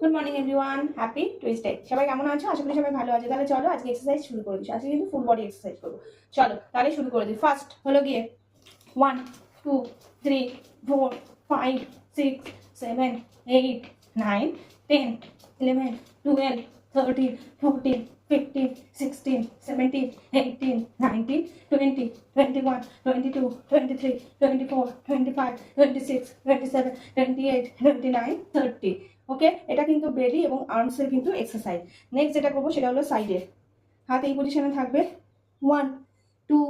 Good morning everyone happy Tuesday সবাই কেমন আছো? আশা করি সবাই ভালো আছে। তাহলে চলো, আজকে এক্সারসাইজ শুরু করে দিচ্ছি আজকে কিন্তু ফুল বডি এক্সারসাইজ করব। চলো, তাহলে শুরু করে দিই। ফার্স্ট হলো গিয়ে one two three four five six seven eight nine ten eleven twelve thirteen fourteen fifteen sixteen seventeen eighteen nineteen twenty twenty one twenty two twenty three twenty four twenty five twenty six twenty seven twenty eight twenty nine thirty okay এটা কিন্তু বেলি এবং আর্মসের কিন্তু exercise next যেটা করব সেটা হলো সাইডের হাত এই পজিশনে থাকবে। One two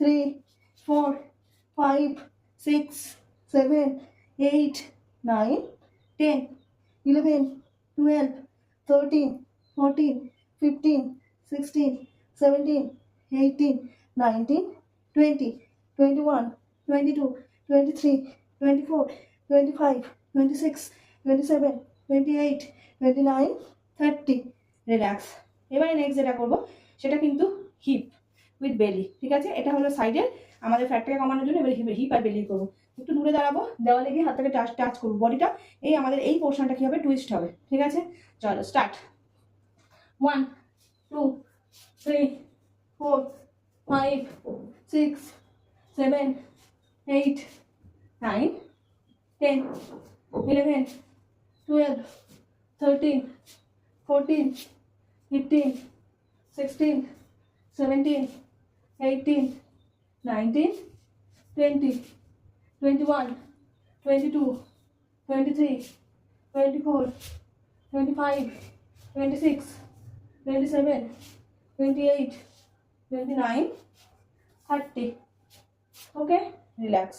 three four five six seven eight nine ten eleven twelve thirteen fourteen fifteen sixteen seventeen eighteen nineteen twenty twenty one twenty two twenty three twenty four twenty five twenty six twenty seven twenty eight twenty nine thirty relax এবারে next যেটা করব, সেটা কিন্তু heap with বেলি ঠিক আছে? এটা হলো সাইডের আমাদের ফ্যাটটাকে কমানোর জন্য এবারে হিপ হিপ আর বেলি করব। একটু দূরে দাঁড়াবো, দেওয়ালে গিয়ে হাতটাকে টাচ টাচ করব। বডিটা এই আমাদের এই পোর্শনটা কী হবে? টুইস্ট হবে, ঠিক আছে? চলো start one two three four five six seven eight nine ten eleven twelve thirteen fourteen fifteen sixteen seventeen eighteen nineteen twenty twenty one twenty two twenty three twenty four twenty five twenty six twenty seven twenty eight twenty nine thirty okay relax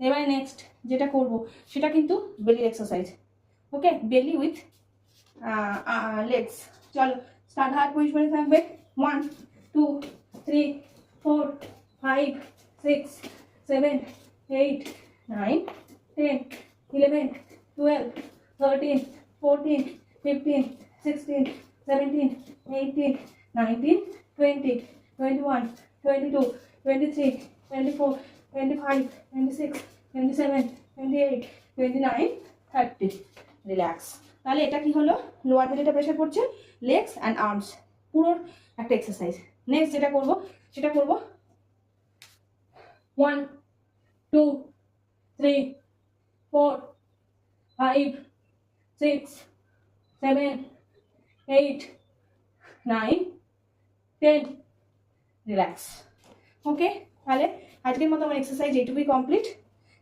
এবারে next যেটা করব, সেটা কিন্তু বেলি exercise ওকে বেলি with legs চলো start হাত পজিশনে থাকবে। One two three four five six seven eight nine ten eleven twelve thirteen fourteen fifteen sixteen seventeen eighteen nineteen twenty twenty one twenty two twenty three twenty four twenty five twenty six twenty seven twenty eight twenty nine thirty relax তাহলে এটা কি হলো? Lower বেলিটা pressure করছে legs and arms পুরো একটা exercise next যেটা করব, সেটা করব one two three four five six seven eight nine ten relax okay তাহলে আজকের মতো আমার এক্সারসাইজ এইটুকুই কমপ্লিট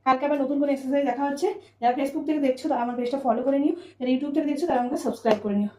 কালকে আবার নতুন কোনো এক্সারসাইজ দেখা হচ্ছে। যারা ফেসবুক থেকে দেখছ তারা আমার পেজটা ফলো করে নিও। যারা ইউটিউব থেকে দেখছ তারা আমাকে সাবস্ক্রাইব করে নিও।